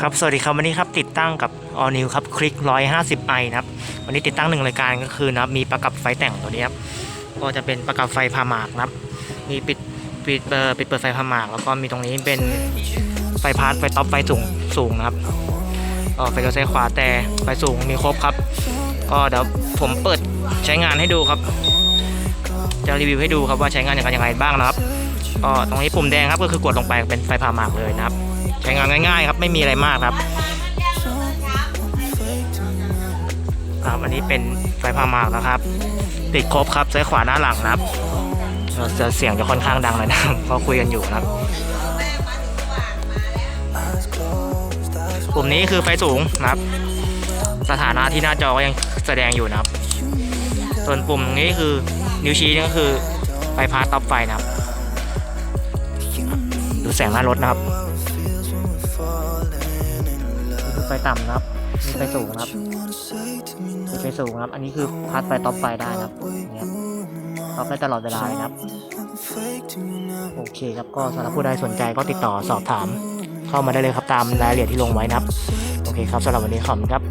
ครับ สวัสดีครับ วันนี้ครับติดตั้งกับ All New ครับคลิก 150i นะครับ วันนี้ติดตั้งหนึ่งรายการก็คือนะครับมีประกับไฟแต่งตัวนี้ครับ ก็จะเป็นประกับไฟพาหมากนะครับ มีปิดปิดเอ่อปิดเปิดไฟพาหมาก แล้วก็มีตรงนี้เป็นไฟพาร์ทไฟท็อปไฟสูงสูงนะครับก็ไฟเลี้ยวซ้ายขวาแต่ไฟสูงมีครบครับ ก็เดี๋ยวผมเปิดใช้งานให้ดูครับ จะรีวิวให้ดูครับว่าใช้งานอย่างไรยังไงบ้างนะครับ ก็ตรงนี้ปุ่มแดงครับก็คือกดลงไปเป็นไฟพาหมากเลยนะครับ ใช้งานง่ายๆครับไม่มีอะไรมากครับครับอันนี้เป็นไฟพาหมากนะครับ ติดครบครับซ้ายขวาหน้าหลังนะครับเราจะเสียงจะค่อนข้างดังเลยนะครับก็คุยกันอยู่นะครับปุ่มนี้คือไฟสูงนะครับ สถานะที่หน้าจอก็ยังแสดงอยู่นะครับ ส่วนปุ่มตรงนี้คือนิ้วชี้นี่ก็คือไฟพาร์ตท็อปไฟนะครับ ดูแสงหน้ารถนะครับคือไฟต่ำนะครับนี่ไฟสูงนะครับนี่ไฟสูงนะครับ อันนี้คือพัดไฟท็อปไฟได้นะครับนี่ครับท็อปได้ตลอดเวลาเลยนะครับ โอเคครับก็สำหรับผู้ใดสนใจก็ติดต่อสอบถาม เข้ามาได้เลยครับตามรายละเอียดที่ลงไว้นะครับ โอเคครับสำหรับวันนี้ขอบคุณครับ